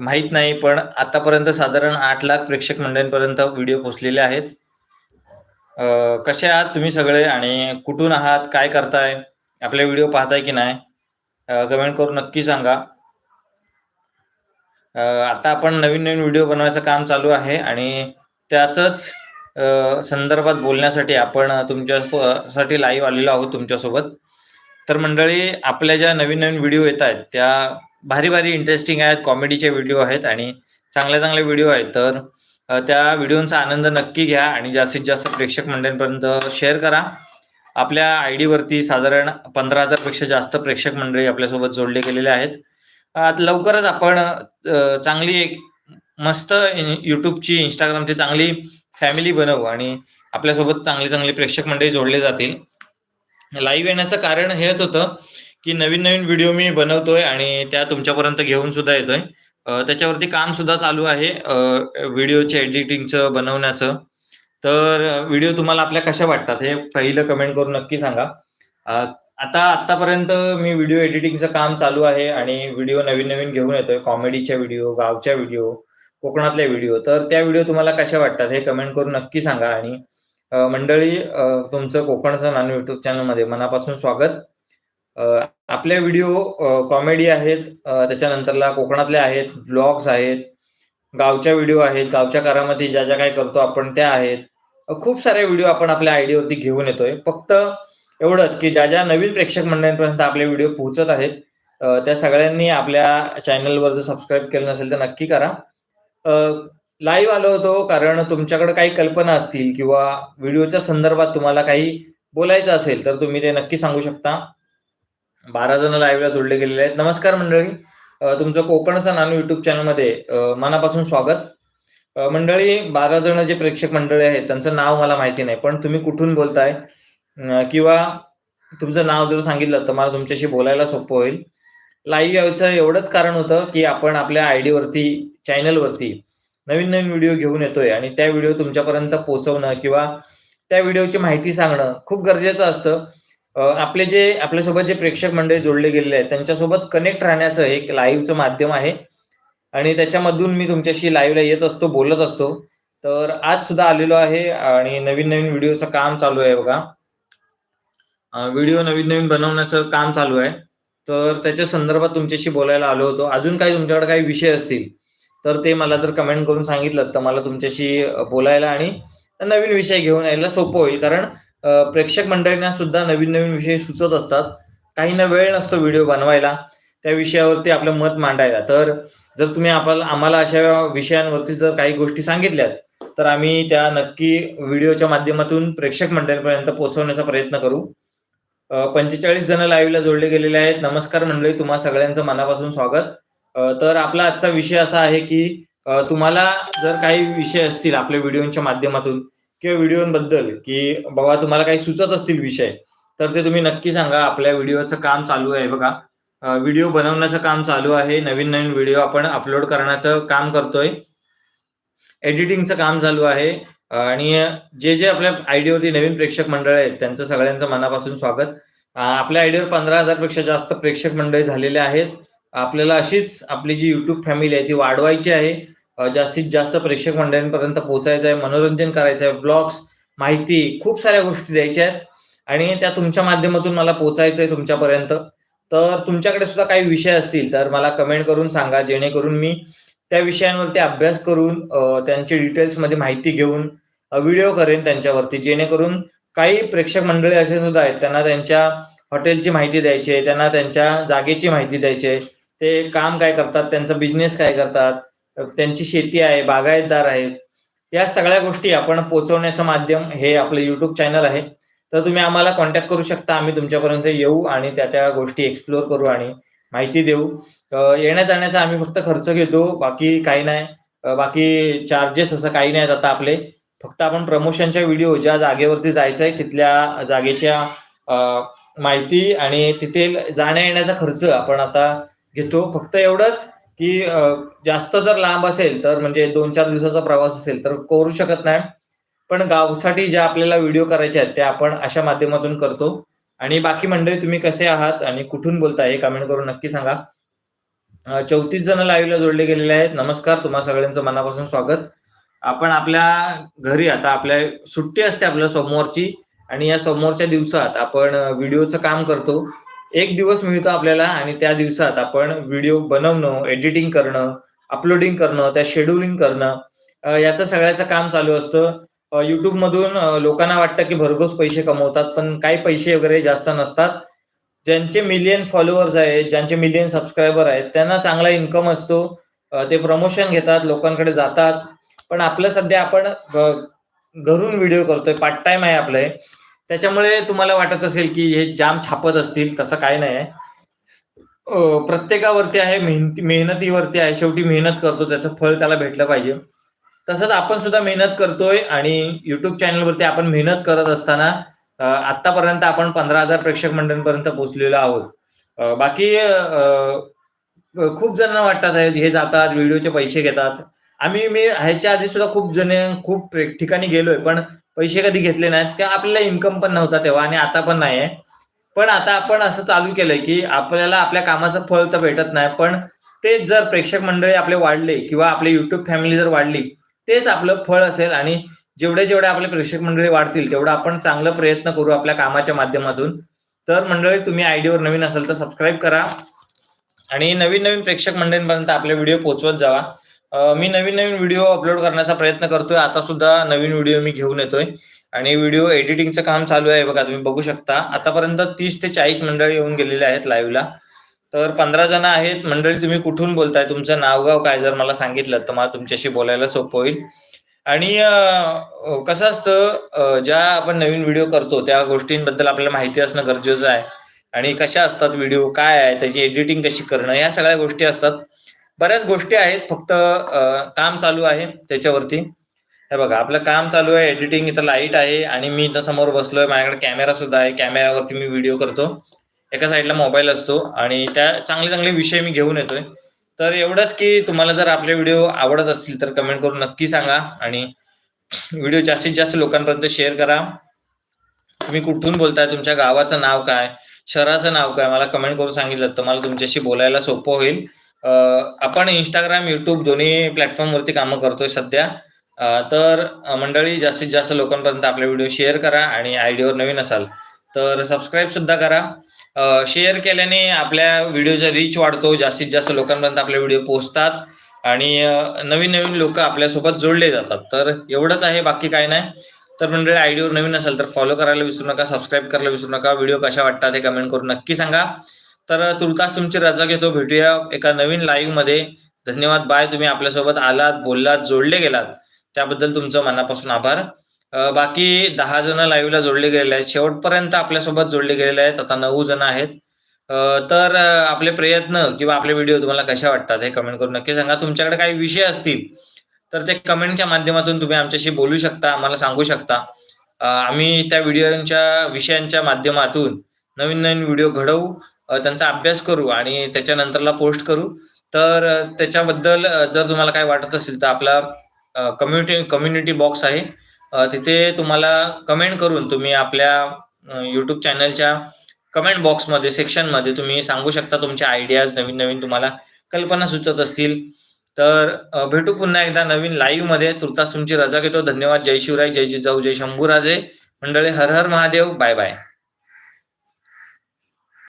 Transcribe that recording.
माहीत नाही, पण आतापर्यंत साधारण आठ लाख प्रेक्षक मंडळींपर्यंत व्हिडिओ पोहोचलेले आहेत. कसे आहात तुम्ही सगळे आणि कुठून आहात? काय करताय? आपले व्हिडिओ पाहताय की नाही? कमेंट करून नक्की सांगा. आता आपण नवीन-नवीन व्हिडिओ बनवायचं काम चालू आहे आणि त्याच संदर्भात बोलण्यासाठी आपण तुमच्यासाठी लाईव्ह आलेलो आहोत तुमच्यासोबत. तर मंडळी आपल्या ज्या नवीन-नवीन व्हिडिओ येतायत त्या भारी-भारी इंटरेस्टिंग आहेत, कॉमेडीचे व्हिडिओ आहेत आणि चांगले-चांगले व्हिडिओ आहेत. तर त्या व्हिडिओंचा आनंद नक्की घ्या आणि जास्तीत जास्त प्रेक्षक मंडळींपर्यंत शेअर करा. आपल्या आयडीवरती साधारण 15,000 पेक्षा जास्त प्रेक्षक मंडळी आपल्यासोबत जोडले गेलेले आहेत. लवकरच आपण चांगली एक मस्त युट्यूबची इंस्टाग्रामची चांगली फॅमिली बनवू आणि आपल्यासोबत चांगली-चांगली प्रेक्षक मंडळी जोडले जातील. लाईव्ह येण्याचं कारण हेच होतं, की नवीन-नवीन व्हिडिओ मी बनवतोय आणि त्या तुमच्यापर्यंत घेऊन सुद्धा येतोय. त्याच्यावरती काम सुद्धा चालू आहे व्हिडिओचे एडिटिंगचं, बनवण्याचं. तर व्हिडिओ तुम्हाला आपल्या कशा वाटतात हे पहिलं कमेंट करून नक्की सांगा. आता आतापर्यंत मी व्हिडिओ एडिटिंगचं काम चालू आहे आणि व्हिडिओ नवीन-नवीन घेऊन येतोय. कॉमेडीच्या व्हिडिओ, गावच्या व्हिडिओ, कोकणातले व्हिडिओ. तर त्या व्हिडिओ तुम्हाला कशा वाटतात हे कमेंट करून नक्की सांगा आणि मंडळी तुमचं कोकणचं नाव यूट्यूब चॅनल चॅनलमध्ये मनापासून स्वागत. आपले व्हिडिओ कॉमेडी आहेत, त्याच्यानंतरला कोकणातले आहेत, व्लॉग्स आहेत, गावच्या व्हिडिओ आहेत, गावच्या कारामध्ये ज्या-ज्या काही करतो आपण त्या आहेत. खूप सारे व्हिडिओ आपण आपल्या आयडीवरती घेऊन येतोय. फक्त एवढंच, की ज्या-ज्या नवीन प्रेक्षक मंडळींपर्यंत आपले व्हिडिओ पोहोचत आहेत, त्या सगळ्यांनी आपल्या चॅनलवर जर सबस्क्राईब केलं नसेल तर नक्की करा. लाईव्ह आलो होतो कारण तुमच्याकडे काही कल्पना असतील किंवा व्हिडिओच्या संदर्भात तुम्हाला काही बोलायचं असेल, तर तुम्ही ते नक्की सांगू शकता. 12 जण लाईव्हला जोडले गेलेले आहेत. नमस्कार मंडळी. तुमचं कोकणचा नानू युट्यूब चॅनलमध्ये मध्ये मनापासून स्वागत. मंडळी 12 जण जे प्रेक्षक मंडळी आहेत त्यांचं नाव मला माहिती नाही. पण तुम्ही कुठून बोलताय किंवा तुमचं नाव जर सांगितलं तर मला तुमच्याशी बोलायला सोपं होईल. लाईव्ह यायचं एवढंच कारण होतं, की आपण आपल्या आयडीवरती, चॅनलवरती नवीन-नवीन व्हिडिओ घेऊन येतोय आणि त्या व्हिडिओ तुमच्यापर्यंत पोहोचवणं किंवा त्या व्हिडिओची माहिती सांगणं खूप गरजेचं असतं. आपले जे आपल्यासोबत जे प्रेक्षक मंडळी जोडले गेलेले आहेत त्यांच्यासोबत कनेक्ट राहण्याचं एक लाईव्हचं माध्यम आहे आणि त्याच्यामधून मी तुमच्याशी लाईव्हला येत असतो, बोलत असतो. तर आज सुद्धा आलेलो आहे आणि नवीन-नवीन व्हिडिओचं काम चालू आहे बघा. व्हिडिओ नवीन-नवीन बनवण्याचं काम चालू आहे. तर त्याच्या संदर्भात तुमच्याशी बोलायला आलो होतो. अजून काही तुमच्याकडे काही विषय असतील, तर ते मला जर कमेंट करून सांगितलं तर मला तुमच्याशी बोलायला आणि नवीन विषय घेऊन यायला सोपं होईल. कारण प्रेक्षक मंडळींना सुद्धा नवीन-नवीन विषय सुचत असतात. काहींना वेळ नसतो व्हिडिओ बनवायला, त्या विषयावरती आपलं मत मांडायला. तर जर तुम्ही आपल्याला आम्हाला अशा विषयांवरती जर काही गोष्टी सांगितल्यात, तर आम्ही त्या नक्की व्हिडिओच्या माध्यमातून प्रेक्षक मंडळींपर्यंत पोहोचवण्याचा प्रयत्न करू. पंचेचाळीस जण लाईव्हला जोडले गेलेले आहेत. नमस्कार मंडळी, तुम्हा सगळ्यांचं मनापासून स्वागत. तर आपला आजचा विषय असा आहे, की तुम्हाला जर काही विषय असतील आपल्या व्हिडिओच्या माध्यमातून किंवा व्हिडिओबद्दल, की बाबा तुम्हाला काही सुचत असतील विषय, तर ते तुम्ही नक्की सांगा. आपल्या व्हिडिओचं काम चालू आहे बघा. व्हिडिओ बनवण्याचं काम चालू आहे. नवीन-नवीन व्हिडिओ आपण अपलोड करण्याचं काम करतोय. एडिटिंगचं काम चालू आहे आणि जे-जे आपल्या आयडीवरती नवीन प्रेक्षक मंडळ आहेत, त्यांचं सगळ्यांचं मनापासून स्वागत. आपल्या आयडीवर 15,000 पेक्षा जास्त प्रेक्षक मंडळी झालेले आहेत. आपल्याला अशीच आपली जी युट्यूब फॅमिली आहे ती वाढवायची आहे. जास्तीत जास्त प्रेक्षक मंडळींपर्यंत पोहोचायचं आहे, मनोरंजन करायचं आहे, ब्लॉग्स माहिती खूप साऱ्या गोष्टी द्यायच्या आहेत आणि त्या तुमच्या माध्यमातून मला पोहोचायचं आहे तुमच्यापर्यंत. तर तुमच्याकडे सुद्धा काही विषय असतील, तर मला कमेंट करून सांगा. जेणेकरून मी त्या विषयांवरती अभ्यास करून अ, त्यांची डिटेल्समध्ये माहिती घेऊन व्हिडिओ करेन त्यांच्यावरती. जेणेकरून काही प्रेक्षक मंडळी असे सुद्धा आहेत, त्यांना त्यांच्या हॉटेलची माहिती द्यायची आहे, त्यांना त्यांच्या जागेची माहिती द्यायची आहे. ते काम काय करतात, त्यांचा बिझनेस काय करतात, त्यांची शेती आहे, बागायतदार आहेत. या सगळ्या गोष्टी आपण पोहोचवण्याचं माध्यम हे आपलं युट्यूब चॅनल आहे. तर तुम्ही आम्हाला कॉन्टॅक्ट करू शकता. आम्ही तुमच्यापर्यंत येऊ आणि त्या-त्या गोष्टी एक्सप्लोअर करू आणि माहिती देऊ. येण्या-जाण्याचा आम्ही फक्त खर्च घेतो, बाकी काही नाही. बाकी चार्जेस असं काही नाहीत आता आपले. फक्त आपण प्रमोशनच्या व्हिडिओ ज्या जागेवरती जायचं आहे तिथल्या जागेच्या माहिती आणि तिथे जाण्या-येण्याचा खर्च आपण आता घेतो. फक्त एवढंच, की जास्त जर लांब असेल, तर म्हणजे 2-4 दिवसाचा प्रवास असेल, तर करू शकत नाही. पण गावसाठी ज्या आपल्याला व्हिडिओ करायचे आहेत, त्या आपण अशा माध्यमातून करतो. आणि बाकी मंडळी तुम्ही कसे आहात आणि कुठून बोलताय हे कमेंट करून नक्की सांगा. चौतीस जण लाईव्हला जोडले गेलेले आहेत नमस्कार तुम्हा सगळ्यांचं मनापासून स्वागत आपण आपल्या घरी आता आपल्या सुट्टी असते आपल्या सोमवारची आणि या सोमवारच्या दिवसात आपण व्हिडिओचं काम करतो एक दिवस मिळतो आपल्याला आणि त्या दिवसात आपण व्हिडिओ बनवणं एडिटिंग करणं अपलोडिंग करणं त्या शेड्युलिंग करणं याचं सगळ्याचं काम चालू असतं. युट्यूब मधून लोकांना वाटतं की भरघोस पैसे कमवतात पण काही पैसे वगैरे जास्त नसतात. ज्यांचे मिलियन फॉलोअर्स आहेत ज्यांचे मिलियन सबस्क्रायबर आहेत त्यांना चांगला इन्कम असतो. ते प्रमोशन घेतात लोकांकडे जातात. पण आपलं सध्या आपण घरून व्हिडिओ करतोय पार्ट टाइम आहे आपलं त्याच्यामुळे तुम्हाला वाटत असेल की हे जाम छापत असतील तसं काय नाही आहे. प्रत्येकावरती आहे मेहनती मेहनतीवरती आहे. शेवटी मेहनत करतो त्याचं फळ त्याला भेटलं पाहिजे. तसंच आपण सुद्धा मेहनत करतोय आणि युट्यूब चॅनलवरती आपण मेहनत करत असताना आतापर्यंत आपण पंधरा हजार प्रेक्षक मंडळपर्यंत पोहोचलेलो आहोत. बाकी खूप जणांना वाटतात हे जातात व्हिडिओचे पैसे घेतात. आम्ही मी ह्याच्या आधी सुद्धा खूप जण खूप ठिकाणी गेलोय पण पैसे कधी घेतले नाहीत. किंवा आपल्याला इन्कम पण नव्हता तेव्हा आणि आता पण नाही आहे पण आता आपण असं चालू केलंय की आपल्याला आपल्या कामाचं फळ तर भेटत नाही. पण तेच जर प्रेक्षक मंडळी आपले वाढले किंवा आपली युट्यूब फॅमिली जर वाढली तेच आपलं फळ असेल आणि जेवढे जेवढे आपले प्रेक्षक मंडळी वाढतील तेवढं आपण चांगला प्रयत्न करू आपल्या कामाच्या माध्यमातून. तर मंडळी तुम्ही आयडीवर नवीन असाल तर सबस्क्राईब करा. आणि नवीन नवीन प्रेक्षक मंडळींपर्यंत आपले व्हिडिओ पोहोचवत जावा. मी नवीन नवीन व्हिडिओ अपलोड करण्याचा प्रयत्न करतोय. आता सुद्धा नवीन व्हिडिओ मी घेऊन येतोय. आणि व्हिडिओ एडिटिंगचं काम चालू आहे बघा तुम्ही बघू शकता. आतापर्यंत तीस ते चाळीस मंडळी येऊन गेलेले आहेत लाईव्हला तर पंधरा जण आहेत. मंडळी तुम्ही कुठून बोलताय? तुमचं नावगाव काय? जर मला सांगितलं तर मला तुमच्याशी बोलायला सोपं होईल. आणि कसं असतं ज्या आपण नवीन व्हिडिओ करतो त्या गोष्टींबद्दल आपल्याला माहिती असणं गरजेचं आहे. आणि कशा असतात व्हिडिओ काय आहे? त्याची एडिटिंग कशी करणं? या सगळ्या गोष्टी असतात. बऱ्याच गोष्टी आहेत. फक्त काम चालू आहे त्याच्यावरती. हे बघा आपलं काम चालू आहे एडिटिंग इथं लाइट आहे आणि मी इथं समोर बसलोय. माझ्याकडे कॅमेरा सुद्धा आहे. कॅमेरावरती मी व्हिडिओ करतो. एका साईडला मोबाईल असतो आणि त्या चांगले चांगले विषय मी घेऊन येतोय. तर एवढंच की तुम्हाला जर आपले व्हिडिओ आवडत असतील तर कमेंट करून नक्की सांगा आणि व्हिडिओ जास्तीत जास्त लोकांपर्यंत शेअर करा. तुम्ही कुठून बोलताय? तुमच्या गावाचं नाव काय? शहराचं नाव काय? मला कमेंट करून सांगितलं तर मला तुमच्याशी बोलायला सोपं होईल. आपण इंस्टाग्राम युट्यूब दोन्ही प्लॅटफॉर्मवरती कामं करतोय सध्या. तर मंडळी जास्तीत जास्त लोकांपर्यंत आपले व्हिडिओ शेअर करा आणि आयडीवर नवीन असाल तर सबस्क्राईब सुद्धा करा. शेअर केल्याने आपल्या व्हिडिओचा रीच वाढतो जास्तीत जास्त लोकांपर्यंत आपले व्हिडिओ पोहोचतात आणि नवीन नवीन लोक आपल्यासोबत जोडले जातात. तर एवढंच आहे बाकी काय नाही. तर मंडळी आयडीवर नवीन असेल तर फॉलो करायला विसरू नका सबस्क्राईब करायला विसरू नका. व्हिडिओ कशा वाटतात हे कमेंट करून नक्की सांगा. तर तुर्तास तुमची रजा घेतो. भेटूया एका नवीन लाईव्हमध्ये. धन्यवाद. बाय तुम्ही आपल्यासोबत आलात बोललात जोडले गेलात. त्याबद्दल तुमचं मनापासून आभार. बाकी दहा जण लाईव्हला जोडले गेलेले आहेत. शेवटपर्यंत आपल्यासोबत जोडले गेलेले आहेत. आता नऊ जण आहेत. तर आपले प्रयत्न किंवा आपले व्हिडिओ तुम्हाला कशा वाटतात हे कमेंट करून नक्की सांगा. तुमच्याकडे काही विषय असतील तर ते कमेंटच्या माध्यमातून तुम्ही आमच्याशी बोलू शकता आम्हाला सांगू शकता. आम्ही त्या व्हिडिओच्या विषयांच्या माध्यमातून नवीन नवीन व्हिडिओ घडवू. त्यांचा अभ्यास करू आणि त्याच्यानंतरला पोस्ट करू. तर त्याच्याबद्दल जर तुम्हाला काय वाटत असेल तर आपला कम्युनिटी कम्युनिटी बॉक्स आहे. तिथे तुम्हाला कमेंट करून तुम्ही आपल्या युट्यूब चॅनलच्या कमेंट बॉक्समध्ये सेक्शनमध्ये तुम्ही सांगू शकता तुमच्या आयडियाज नवीन नवीन तुम्हाला कल्पना सुचत असतील. तर भेटू पुन्हा एकदा नवीन लाईव्हमध्ये. तुर्तास तुमची रजा घेतो. धन्यवाद. जय शिवराय. जय जिजाऊ जय शंभूराजे. मंडळी हर हर महादेव. Bye bye